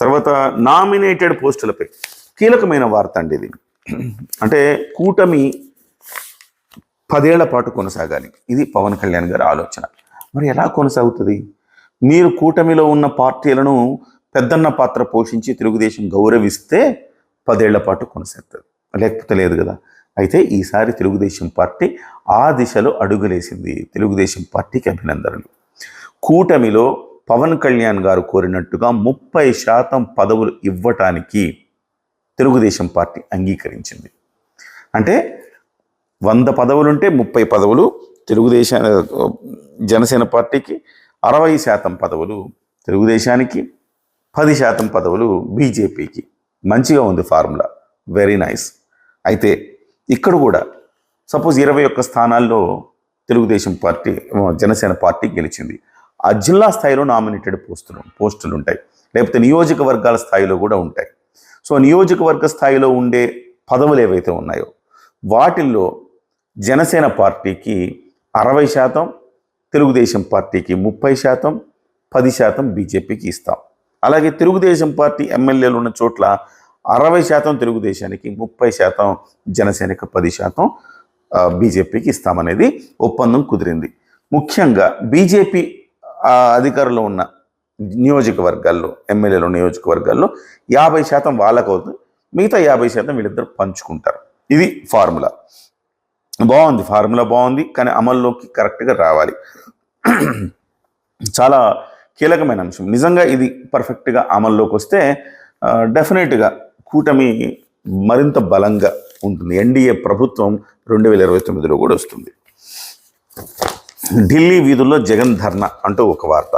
తర్వాత నామినేటెడ్ పోస్టులపై కీలకమైన వార్త అండి ఇది. అంటే కూటమి పదేళ్ళ పాటు కొనసాగాలి. ఇది పవన్ కళ్యాణ్ గారి ఆలోచన. మరి ఎలా కొనసాగుతుంది? మీరు కూటమిలో ఉన్న పార్టీలను పెద్దన్న పాత్ర పోషించి తెలుగుదేశం గౌరవిస్తే పదేళ్ళ పాటు కొనసాగుతుంది. లేకపోతే లేదు కదా? అయితే ఈసారి తెలుగుదేశం పార్టీ ఆ దిశలో అడుగులేసింది తెలుగుదేశం పార్టీకి అభినందనలు. కూటమిలో పవన్ కళ్యాణ్ గారు కోరినట్టుగా ముప్పై శాతం పదవులు ఇవ్వటానికి తెలుగుదేశం పార్టీ అంగీకరించింది. అంటే వంద పదవులుంటే ముప్పై పదవులు తెలుగుదేశం జనసేన పార్టీకి అరవై శాతం పదవులు తెలుగుదేశానికి పది శాతం పదవులు బీజేపీకి. మంచిగా ఉంది ఫార్ములా. వెరీ నైస్ అయితే ఇక్కడ కూడా సపోజ్ ఇరవై ఒక్క స్థానాల్లో తెలుగుదేశం పార్టీ జనసేన పార్టీ గెలిచింది. ఆ జిల్లా స్థాయిలో నామినేటెడ్ పోస్టులు పోస్టులు ఉంటాయి. లేకపోతే నియోజకవర్గాల స్థాయిలో కూడా ఉంటాయి. సో నియోజకవర్గ స్థాయిలో ఉండే పదవులు ఏవైతే ఉన్నాయో వాటిల్లో జనసేన పార్టీకి అరవై శాతం తెలుగుదేశం పార్టీకి ముప్పై శాతం పది శాతం బీజేపీకి ఇస్తాం. అలాగే తెలుగుదేశం పార్టీ ఎమ్మెల్యేలు ఉన్న చోట్ల అరవై శాతం తెలుగుదేశానికి ముప్పై శాతం జనసేనకి పది శాతం బీజేపీకి ఇస్తామనేది ఒప్పందం కుదిరింది. ముఖ్యంగా బీజేపీ అధికారంలో ఉన్న నియోజకవర్గాల్లో ఎమ్మెల్యేలు నియోజకవర్గాల్లో యాభై శాతం వాళ్ళకు అవుతుంది మిగతా యాభై శాతం వీళ్ళిద్దరు పంచుకుంటారు. ఇది ఫార్ములా. బాగుంది ఫార్ములా బాగుంది కానీ అమల్లోకి కరెక్ట్గా రావాలి. చాలా కీలకమైన అంశం. నిజంగా ఇది పర్ఫెక్ట్గా అమల్లోకి వస్తే డెఫినెట్గా కూటమి మరింత బలంగా ఉంటుంది. ఎన్డీఏ ప్రభుత్వం రెండు వేల ఇరవై తొమ్మిదిలో కూడా వస్తుంది. ఢిల్లీ వీధుల్లో జగన్ ధర్నా అంటూ ఒక వార్త.